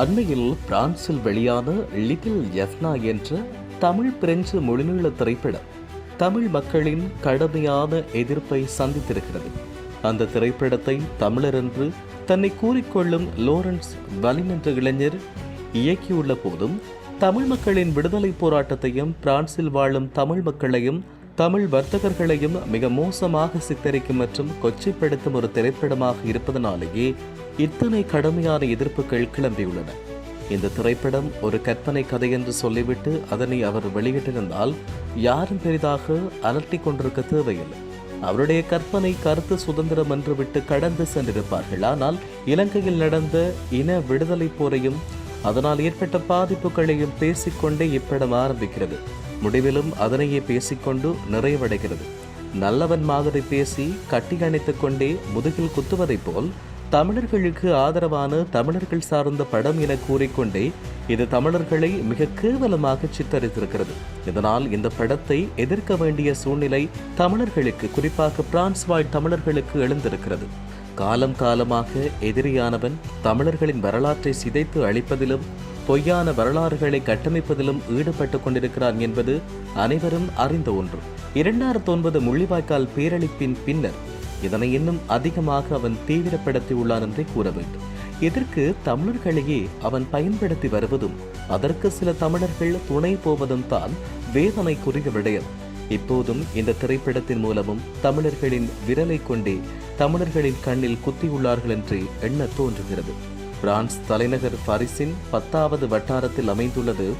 அண்மையில் பிரான்சில் வெளியான லிட்டில் எஃப்னா என்ற தமிழ் பிரெஞ்சு மொழிநீள திரைப்படம் தமிழ் மக்களின் கடுமையான எதிர்ப்பை சந்தித்திருக்கிறது. அந்த திரைப்படத்தை தமிழர் என்று தன்னை கூறிக்கொள்ளும் லோரன்ஸ் வலின் என்ற இளைஞர் இயக்கியுள்ள போதும் தமிழ் மக்களின் விடுதலை போராட்டத்தையும் பிரான்சில் வாழும் தமிழ் மக்களையும் தமிழ் வர்த்தகர்களையும் மிக மோசமாக சித்தரிக்கும் மற்றும் கொச்சைப்படுத்தும் ஒரு திரைப்படமாக இருப்பதனாலேயே இத்தனை கடுமையான எதிர்ப்புகள் கிளம்பியுள்ளன. இந்த திரைப்படம் ஒரு கற்பனை கதை என்று சொல்லிவிட்டு அதனை அவர் வெளியிட்டிருந்தால் யாரும் பெரிதாக அலட்டி கொண்டிருக்க தேவையில்லை. அவருடைய கற்பனை கருத்து சுதந்திரம் என்று விட்டு கடந்து சென்றிருப்பார்கள். ஆனால் இலங்கையில் நடந்த இன விடுதலை போரையும் அதனால் ஏற்பட்ட பாதிப்புகளையும் பேசிக்கொண்டே இப்படம் ஆரம்பிக்கிறது. முடிவிலும் அதனையே பேசிக்கொண்டு நிறைவடைகிறது. நல்லவன் மாதிரி பேசி கட்டி அணைத்து கொண்டே முதுகில் குத்துவதைப் போல் தமிழர்களுக்கு ஆதரவான தமிழர்கள் சார்ந்த படம் என கூறிக்கொண்டே இது தமிழர்களை மிக கேவலமாக சித்தரித்திருக்கிறது. இதனால் இந்த படத்தை எதிர்க்க வேண்டிய சூழ்நிலை தமிழர்களுக்கு குறிப்பாக பிரான்ஸ் வாழ் தமிழர்களுக்கு எழுந்திருக்கிறது. காலம் காலமாக எதிரியானவன் தமிழர்களின் வரலாற்றை சிதைத்து அழிப்பதிலும் பொய்யான வரலாறுகளை கட்டமைப்பதிலும் ஈடுபட்டு கொண்டிருக்கிறான் என்பது அனைவரும் அறிந்த ஒன்று. இரண்டாயிரத்தி ஒன்பது முள்ளிவாய்க்கால் பேரழிப்பின் பின்னர் இதனை இன்னும் அதிகமாக அவன் தீவிரப்படுத்தியுள்ளான் என்றே கூற வேண்டும். இதற்கு தமிழர்களையே அவன் பயன்படுத்தி வருவதும் அதற்கு சில தமிழர்கள் துணை போவதும் தான் வேதனைக்குரிய விடயம். இப்போதும் இந்த திரைப்படத்தின் மூலமும் தமிழர்களின் விரலை கொண்டே தமிழர்களின் கண்ணில் குத்தியுள்ளார்கள் என்று எண்ண தோன்றுகிறது. பிரான்ஸ் தலைநகர் பாரிஸின் பத்தாவது வட்டாரத்தில் அமைந்துள்ளது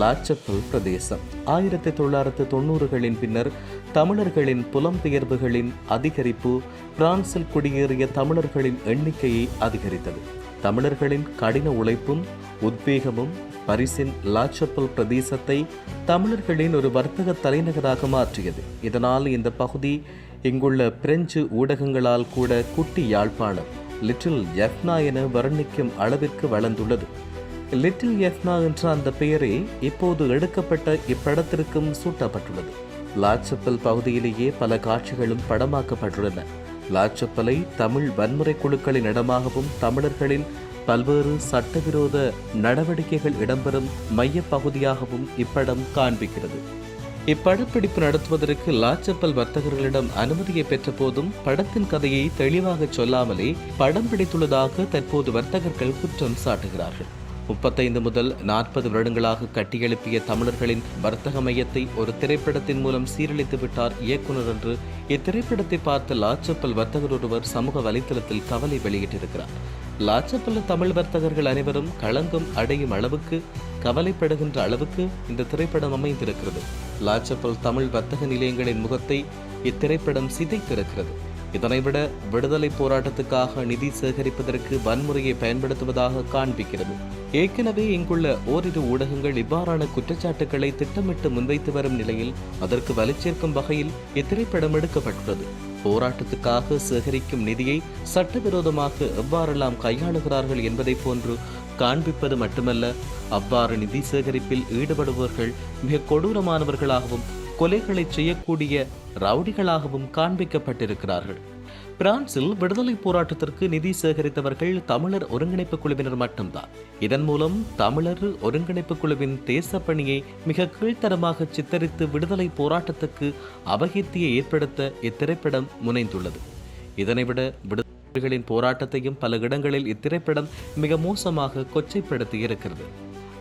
லாச்சப்பல் பிரதேசம். ஆயிரத்தி தொள்ளாயிரத்து தொண்ணூறுகளின் பின்னர் தமிழர்களின் புலம்பெயர்வுகளின் அதிகரிப்பு பிரான்சில் குடியேறிய தமிழர்களின் எண்ணிக்கையை அதிகரித்தது. தமிழர்களின் கடின உழைப்பும் உத்வேகமும் பரிசின் லாச்சப்பல் பிரதேசத்தை தமிழர்களின் ஒரு வர்த்தக தலைநகராக மாற்றியது. இதனால் இந்த பகுதி இங்குள்ள பிரெஞ்சு ஊடகங்களால் கூட குட்டி யாழ்ப்பாணம். லிட்டில் எஃப்னா என வர்ணிக்கும் அளவிற்கு வளர்ந்துள்ளது. லிட்டில் எஃப்னா என்ற அந்த பெயரே இப்போது எடுக்கப்பட்ட இப்படத்திற்கும் சூட்டப்பட்டுள்ளது. லாச்சப்பல் பகுதியிலேயே பல காட்சிகளும் படமாக்கப்பட்டுள்ளன. லாச்சப்பலை தமிழ் வன்முறை குழுக்களின் இடமாகவும் தமிழர்களின் பல்வேறு சட்டவிரோத நடவடிக்கைகள் இடம்பெறும் மையப்பகுதியாகவும் இப்படம் காண்பிக்கிறது. இப்படப்பிடிப்பு நடத்துவதற்கு லாச்சப்பல் வர்த்தகர்களிடம் அனுமதியை பெற்ற போதும் படத்தின் கதையை தெளிவாக சொல்லாமலே படம் பிடித்துள்ளதாக தற்போது வர்த்தகர்கள் குற்றம் சாட்டுகிறார்கள். முப்பத்தைந்து முதல் நாற்பது வருடங்களாக கட்டியெழுப்பிய தமிழர்களின் வர்த்தக மையத்தை ஒரு திரைப்படத்தின் மூலம் சீரழித்து விட்டார் இயக்குனர் என்று இத்திரைப்படத்தை பார்த்த லாச்சப்பல் வர்த்தகர் ஒருவர் சமூக வலைத்தளத்தில் கவலை வெளியிட்டிருக்கிறார். லாச்சப்பல்ல தமிழ் வர்த்தகர்கள் அனைவரும் களங்கம் அடையும் அளவுக்கு கவலைப்படுகின்ற அளவுக்கு இந்த திரைப்படம் அமைந்திருக்கிறது. லாச்சப்பல் தமிழ் வர்த்தக நிலையங்களின் முகத்தை இத்திரைப்படம் சிதைத்திருக்கிறது. இதனைவிட விடுதலை போராட்டத்துக்காக நிதி சேகரிப்பதற்கு வன்முறையை பயன்படுத்துவதாக காண்பிக்கிறது. ஏற்கனவே இங்குள்ள ஓரிரு ஊடகங்கள் இவ்வாறான குற்றச்சாட்டுகளை திட்டமிட்டு முன்வைத்து வரும் நிலையில் அதற்கு வலுச்சேர்க்கும் வகையில் இத்திரைப்படம் எடுக்கப்பட்டுள்ளது. போராட்டத்துக்காக சேகரிக்கும் நிதியை சட்டவிரோதமாக எவ்வாறெல்லாம் கையாளுகிறார்கள் என்பதை போன்று காண்பிப்பது மட்டுமல்ல அவ்வாறு நிதி சேகரிப்பில் ஈடுபடுபவர்கள் மிக கொடூரமானவர்களாகவும் கொலைகளை செய்யக்கூடிய ரவுடிகளாகவும் காண்பிக்கப்பட்டிருக்கிறார்கள். பிரான்சில் விடுதலை போராட்டத்திற்கு நிதி சேகரித்தவர்கள் தமிழர் ஒருங்கிணைப்பு குழுவினர் மட்டும்தான். இதன் மூலம் தமிழர் ஒருங்கிணைப்பு குழுவின் தேசப்பணியை மிக கீழ்த்தரமாக சித்தரித்து விடுதலை போராட்டத்துக்கு அபகீர்த்தியை ஏற்படுத்த இத்திரைப்படம் முனைந்துள்ளது. இதனைவிட விடுதலைகளின் போராட்டத்தையும் பல இடங்களில் இத்திரைப்படம் மிக மோசமாக கொச்சைப்படுத்தி இருக்கிறது.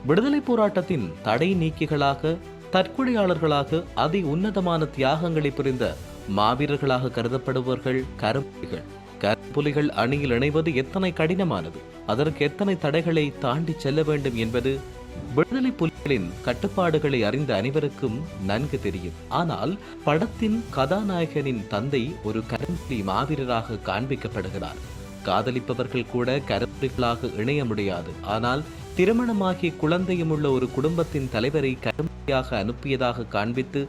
விடுதலை போராட்டத்தின் தடை நீக்கிகளாக தற்கொலையாளர்களாக அதி உன்னதமான தியாகங்களை புரிந்த மாவீரர்களாக கருதப்படுபவர்கள் கரும்புலிகள் கரும்புலிகள் அணியில் இணைவது எத்தனை கடினமானது. அதற்கு எத்தனை தடைகளை தாண்டி செல்ல வேண்டும் என்பது விடுதலை புலிகளின் கட்டுப்பாடுகளை அறிந்த அனைவருக்கும் நன்கு தெரியும். ஆனால் படத்தின் கதாநாயகனின் தந்தை ஒரு கரும்புலி மாவீரராக காண்பிக்கப்படுகிறார். காதலிப்பவர்கள் கூட கரும்புலிகளாக இணைய முடியாது. ஆனால் திருமணமாகி குழந்தையும் உள்ள ஒரு குடும்பத்தின் தலைவரை கரும்புலியாக அனுப்பியதாக காண்பித்து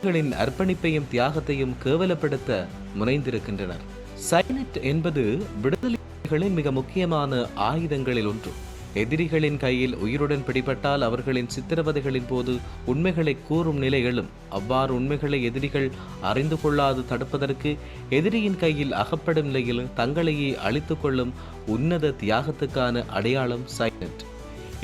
கரும்புகளின் அர்ப்பணிப்பையும் தியாகத்தையும் கேவலப்படுத்த முனைந்திருக்கின்றனர். சைனட் என்பது விடுதலைகளின் மிக முக்கியமான ஆயுதங்களில் ஒன்று. எதிரிகளின் கையில் உயிருடன் பிடிபட்டால் அவர்களின் சித்திரவதைகளின் போது உண்மைகளை கூறும் நிலை எழும். அவ்வாறு உண்மைகளை எதிரிகள் அறிந்து கொள்ளாது தடுப்பதற்கு எதிரியின் கையில் அகப்படும் நிலையில் தங்களையே அழித்து கொள்ளும் உன்னத தியாகத்துக்கான அடையாளம் சைலண்ட்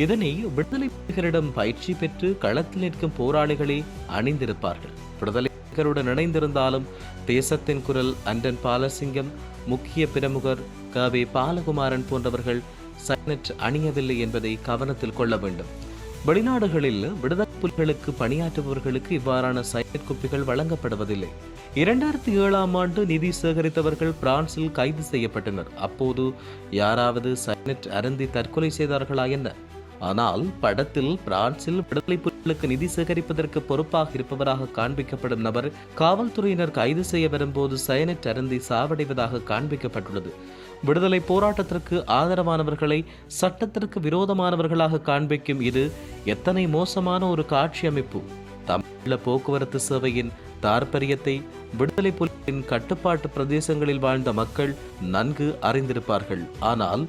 இதனை விடுதலை புலிகளிடம் பயிற்சி பெற்று களத்தில் நிற்கும் போராளிகளே அணிந்திருப்பார்கள். விடுதலைகளுடன் இணைந்திருந்தாலும் தேசத்தின் குரல் அண்டன் பாலசிங்கம் முக்கிய பிரமுகர் க. வே. பாலகுமாரன் போன்றவர்கள் சைனட் அணியவில்லை என்பதை கவனத்தில் கொள்ள வேண்டும். வெளிநாடுகளில் விடுதலை புலிகளுக்கு பணியாற்றுபவர்களுக்கு இவ்வாறான சைனட் குப்பிகள் வழங்கப்படுவதில்லை. இரண்டாயிரத்தி ஏழாம் ஆண்டு நிதி சேகரித்தவர்கள் பிரான்சில் கைது செய்யப்பட்டனர். அப்போது யாராவது சைனட் அருந்தி தற்கொலை செய்தார்களா என்ன? ஆனால் படத்தில் பிரான்சில் விடுதலை புலிகளுக்கு நிதி சேகரிப்பதற்கு பொறுப்பாக இருப்பவராக காண்பிக்கப்படும் நபர் காவல்துறையினர் கைது செய்ய வரும்போது சயனட் அருந்தி சாவடைவதாக காண்பிக்கப்பட்டுள்ளது. விடுதலை போராட்டத்திற்கு ஆதரவானவர்களை சட்டத்திற்கு விரோதமானவர்களாக காண்பிக்கும் இது எத்தனை மோசமான ஒரு காட்சி அமைப்பு. தமிழ போக்குவரத்து சேவையின் தாற்பரியத்தை விடுதலை புலிகளின் கட்டுப்பாட்டு பிரதேசங்களில் வாழ்ந்த மக்கள் நன்கு அறிந்திருப்பார்கள். ஆனால்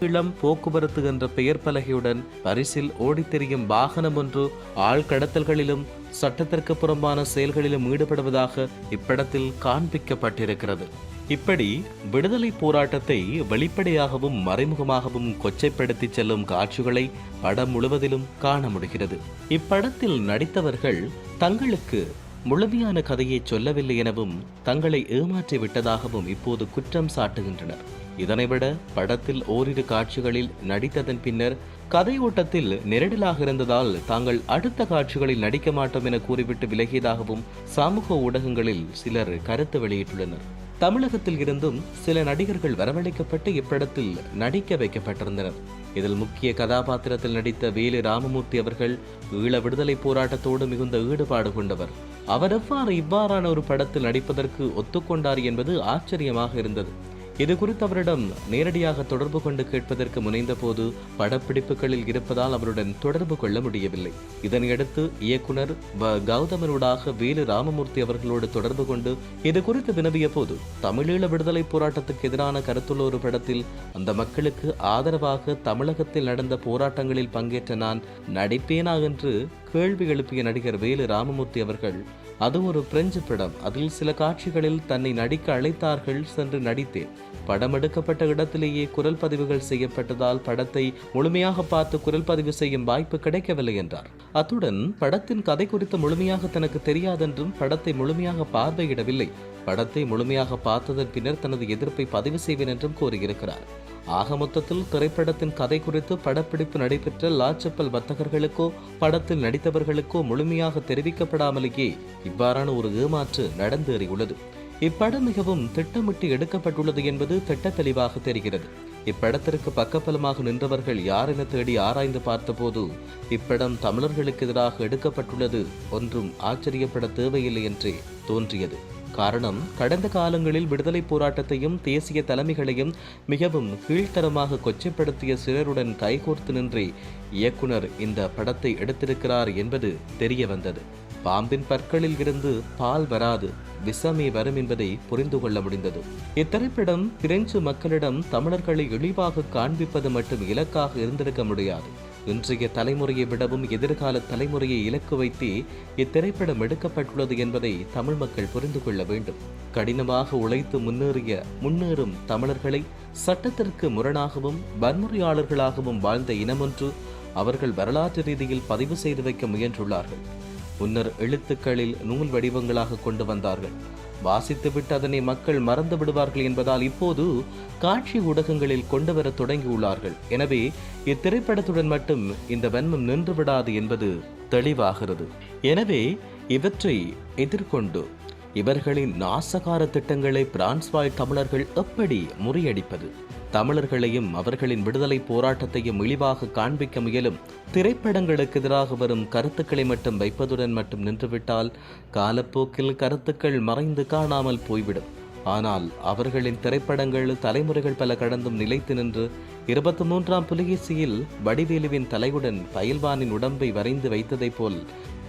இளம் போக்குவரத்து என்ற பெயர் பலகையுடன் பரிசில் ஓடித்தெரியும் வாகனம் ஒன்று ஆழ்கடத்தல்களிலும் சட்டத்திற்கு புறம்பான செயல்களிலும் ஈடுபடுவதாக இப்படத்தில் காண்பிக்கப்பட்டிருக்கிறது. இப்படி விடுதலை போராட்டத்தை வெளிப்படையாகவும் மறைமுகமாகவும் கொச்சைப்படுத்தி செல்லும் காட்சிகளை படம் முழுவதிலும் காண முடிகிறது. இப்படத்தில் நடித்தவர்கள் தங்களுக்கு முழுமையான கதையை சொல்லவில்லை எனவும் தங்களை ஏமாற்றி விட்டதாகவும் இப்போது குற்றம் சாட்டுகின்றனர். இதனைவிட படத்தில் ஓரிரு காட்சிகளில் நடித்ததன் பின்னர் கதை ஓட்டத்தில் நெருடலாக இருந்ததால் தாங்கள் அடுத்த காட்சிகளில் நடிக்க மாட்டோம் என கூறிவிட்டு விலகியதாகவும் சமூக ஊடகங்களில் சிலர் கருத்து வெளியிட்டுள்ளனர். தமிழகத்தில் இருந்தும் சில நடிகர்கள் வரவழைக்கப்பட்டு இப்படத்தில் நடிக்க வைக்கப்பட்டிருந்தனர். இதில் முக்கிய கதாபாத்திரத்தில் நடித்த வேலு ராமமூர்த்தி அவர்கள் ஈழ விடுதலை போராட்டத்தோடு மிகுந்த ஈடுபாடு கொண்டவர். அவர் எவ்வாறு இவ்வாறான ஒரு படத்தில் நடிப்பதற்கு ஒத்துக்கொண்டார் என்பது ஆச்சரியமாக இருந்தது. இது குறித்து அவரிடம் நேரடியாக தொடர்பு கொண்டு கேட்பதற்கு முனைந்தபோது படப்பிடிப்புகளில் இருப்பதால் அவருடன் தொடர்பு கொள்ள முடியவில்லை. இதனையடுத்து இயக்குனர் வ. கௌதமனூடாக வேலு ராமமூர்த்தி அவர்களோடு தொடர்பு கொண்டு இது குறித்து வினவிய போது தமிழீழ விடுதலை போராட்டத்துக்கு எதிரான கருத்துள்ள ஒரு படத்தில் அந்த மக்களுக்கு ஆதரவாக தமிழகத்தில் நடந்த போராட்டங்களில் பங்கேற்ற நான் நடிப்பேனா என்று கேள்வி எழுப்பிய நடிகர் வேலு ராமமூர்த்தி அவர்கள் அது ஒரு பிரெஞ்சு படம். அதில் சில காட்சிகளில் தன்னை நடிக்க அழைத்தார்கள் சென்று நடித்தேன். படம் எடுக்கப்பட்ட இடத்திலேயே குரல் பதிவுகள் செய்யப்பட்டதால் படத்தை முழுமையாக பார்த்து குரல் பதிவு செய்யும் வாய்ப்பு கிடைக்கவில்லை என்றார். அத்துடன் படத்தின் கதை குறித்து முழுமையாக தனக்கு தெரியாதென்றும் படத்தை முழுமையாக பார்வையிடவில்லை. படத்தை முழுமையாக பார்த்ததன் பின்னர் தனது எதிர்ப்பை பதிவு செய்வேன் என்றும் கூறியிருக்கிறார். ஆக மொத்தத்தில் திரைப்படத்தின் கதை குறித்து படப்பிடிப்பு நடைபெற்ற லாச்சப்பல் வர்த்தகர்களுக்கோ படத்தில் நடித்தவர்களுக்கோ முழுமையாக தெரிவிக்கப்படாமலேயே இவ்வாறான ஒரு ஏமாற்று நடந்தேறியுள்ளது. இப்படம் மிகவும் திட்டமிட்டு எடுக்கப்பட்டுள்ளது என்பது திட்ட தெளிவாக தெரிகிறது. இப்படத்திற்கு பக்கபலமாக நின்றவர்கள் யார் என தேடி ஆராய்ந்து பார்த்தபோது இப்படம் தமிழர்களுக்கு எதிராக எடுக்கப்பட்டுள்ளது ஒன்றும் ஆச்சரியப்பட தேவையில்லை என்றே தோன்றியது. காரணம் கடந்த காலங்களில் விடுதலை போராட்டத்தையும் தேசிய தலைமைகளையும் மிகவும் கீழ்த்தரமாக கொச்சைப்படுத்திய சிலருடன் கைகோர்த்து நின்றே இயக்குனர் இந்த படத்தை எடுத்திருக்கிறார் என்பது தெரிய வந்தது பாம்பின் பற்களில் இருந்து பால் வராது விஷமே வரும் என்பதை புரிந்து கொள்ள முடிந்தது. இத்திரைப்படம் பிரெஞ்சு மக்களிடம் தமிழர்களை இழிவாக காண்பிப்பது மட்டும் இலக்காக இருந்திருக்க முடியாது. இன்றைய தலைமுறையை விடவும் எதிர்கால தலைமுறையை இலக்கு வைத்தே இத்திரைப்படம் எடுக்கப்பட்டுள்ளது என்பதை தமிழ் மக்கள் புரிந்து கொள்ள வேண்டும். கடினமாக உழைத்து முன்னேறிய முன்னேறும் தமிழர்களை சட்டத்திற்கு முரணாகவும் வன்முறையாளர்களாகவும் வாழ்ந்த இனமொன்று அவர்கள் வரலாற்று ரீதியில் பதிவு செய்து வைக்க முயன்றுள்ளார்கள். முன்னர் எழுத்துக்களில் நூல் வடிவங்களாக கொண்டு வந்தார்கள். வாசித்துவிட்டு அதனை மக்கள் மறந்து விடுவார்கள் என்பதால் இப்போது காட்சி ஊடகங்களில் கொண்டு வர தொடங்கியுள்ளார்கள். எனவே இத்திரைப்படத்துடன் மட்டும் இந்த வன்மம் நின்று விடாது என்பது தெளிவாகிறது. எனவே இவற்றை எதிர்கொண்டு இவர்களின் நாசகார திட்டங்களை பிரான்ஸ் வாழ் தமிழர்கள் எப்படி முறியடிப்பது? தமிழர்களையும் அவர்களின் விடுதலை போராட்டத்தையும் இழிவாக காண்பிக்க முயலும் திரைப்படங்களுக்கு எதிராக வரும் கருத்துக்களை மட்டும் வைப்பதுடன் மட்டும் நின்றுவிட்டால் காலப்போக்கில் கருத்துக்கள் மறைந்து காணாமல் போய்விடும். ஆனால் அவர்களின் திரைப்படங்கள் தலைமுறைகள் பல கடந்தும் நிலைத்து நின்று இருபத்தி மூன்றாம் புலிகேசியில் வடிவேலுவின் தலையுடன் பயில்வானின் உடம்பை வரைந்து வைத்ததைப் போல்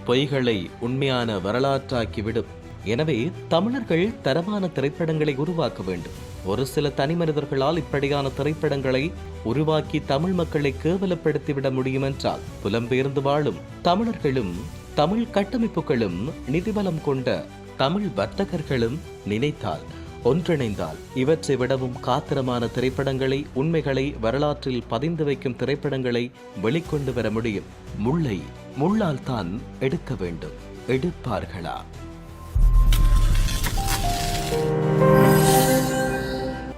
பொய்களை உண்மையான வரலாற்றாக்கிவிடும். எனவே தமிழர்கள் தரமான திரைப்படங்களை உருவாக்க வேண்டும். ஒரு சில தனிமனிதர்களால் இப்படியான திரைப்படங்களை உருவாக்கி தமிழ் மக்களை கேவலப்படுத்திவிட முடியும் என்றால் புலம்பெயர்ந்து வாழும் தமிழர்களும் தமிழ் கட்டமைப்புகளும் நிதிபலம் கொண்ட தமிழ் வர்த்தகர்களும் நினைத்தால் ஒன்றிணைந்தால் இவற்றை விடவும் காத்திரமான திரைப்படங்களை உண்மைகளை வரலாற்றில் பதிந்து வைக்கும் திரைப்படங்களை வெளிக்கொண்டு வர முடியும். முள்ளை முள்ளால் தான் எடுக்க வேண்டும். எடுப்பார்களா?